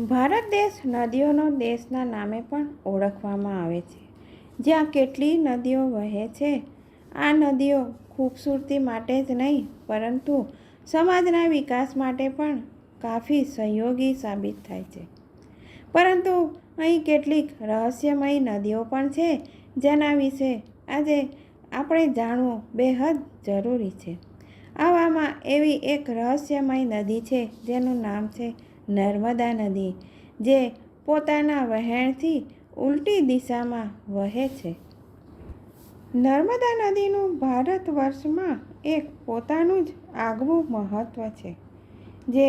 ભારત દેશ નદીઓનો દેશના નામે પણ ઓળખવામાં આવે છે. જ્યાં કેટલી નદીઓ વહે છે, આ નદીઓ ખૂબસૂરતી માટે જ નહીં, પરંતુ સમાજના વિકાસ માટે પણ કાફી સહયોગી સાબિત થાય છે. પરંતુ અહીં કેટલીક રહસ્યમય નદીઓ પણ છે, જેના વિશે આજે આપણે જાણવું બેહદ જરૂરી છે. આવામાં એવી એક રહસ્યમય નદી છે, જેનું નામ છે નર્મદા નદી, જે પોતાના વહેણથી ઉલટી દિશામાં વહે છે. નર્મદા નદીનું ભારત વર્ષમાં એક પોતાનું જ આગવું મહત્ત્વ છે, જે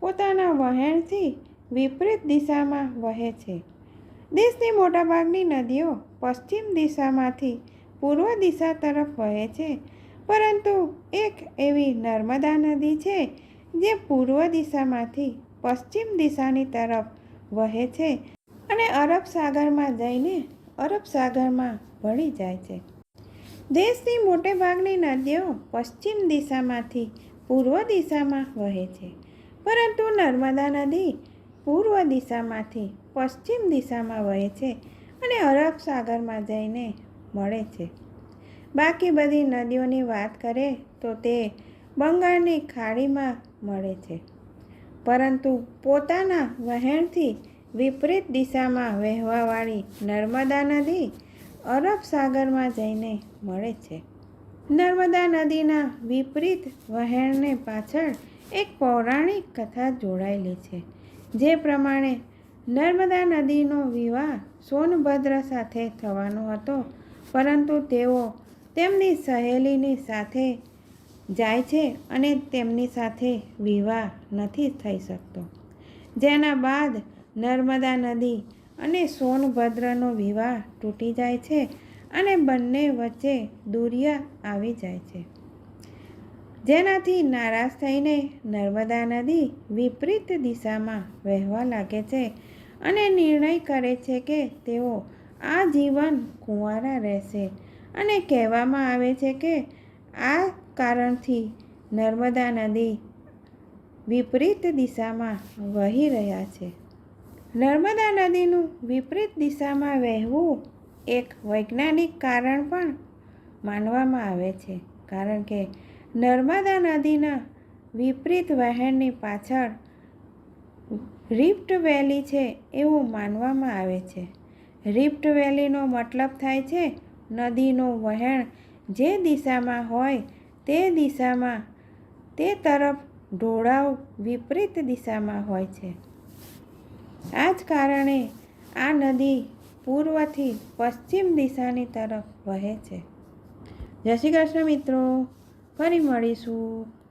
પોતાના વહેણથી વિપરીત દિશામાં વહે છે. દેશની મોટાભાગની નદીઓ પશ્ચિમ દિશામાંથી પૂર્વ દિશા તરફ વહે છે, પરંતુ એક એવી નર્મદા નદી છે, જે પૂર્વ દિશામાંથી પશ્ચિમ દિશાની તરફ વહે છે અને અરબ સાગરમાં જઈને અરબ સાગરમાં ભળી જાય છે. દેશની મોટે ભાગની નદીઓ પશ્ચિમ દિશામાંથી પૂર્વ દિશામાં વહે છે, પરંતુ નર્મદા નદી પૂર્વ દિશામાંથી પશ્ચિમ દિશામાં વહે છે અને અરબ સાગરમાં જઈને મળે છે. બાકી બધી નદીઓની વાત કરે તો તે બંગાળની ખાડીમાં મળે છે. પરંતુ પોતાના વહેણથી વિપરીત દિશામાં વહેવાવાળી નર્મદા નદી અરબ સાગરમાં જઈને મળે છે. નર્મદા નદીના વિપરીત વહેણને પાછળ એક પૌરાણિક કથા જોડાયેલી છે, જે પ્રમાણે નર્મદા નદીનો વિવાહ સોનભદ્ર સાથે થવાનો હતો, પરંતુ તેઓ તેમની સહેલીની સાથે જાય છે અને તેમની સાથે વિવાહ નથી થઈ શકતો. જેના બાદ નર્મદા નદી અને સોનભદ્રનો વિવાહ તૂટી જાય છે અને બંને વચ્ચે દુરિયા આવી જાય છે. જેનાથી નારાજ થઈને નર્મદા નદી વિપરીત દિશામાં વહેવા લાગે છે અને નિર્ણય કરે છે કે તેઓ આ જીવન કુંવારા રહેશે અને કહેવામાં આવે છે કે આ કારણથી નર્મદા નદી વિપરીત દિશામાં વહી રહ્યા છે. નર્મદા નદીનું વિપરીત દિશામાં વહેવું એક વૈજ્ઞાનિક કારણ પણ માનવામાં આવે છે, કારણ કે નર્મદા નદીના વિપરીત વહેણની પાછળ રિફ્ટ વેલી છે એવું માનવામાં આવે છે. રિફ્ટ વેલીનો મતલબ થાય છે નદીનું વહેણ જે દિશામાં હોય તે દિશામાં, તે તરફ ઢોળાવ વિપરીત દિશામાં હોય છે. આ જ કારણે આ નદી પૂર્વથી પશ્ચિમ દિશાની તરફ વહે છે. જય શ્રી કૃષ્ણ મિત્રો, ફરી મળીશું.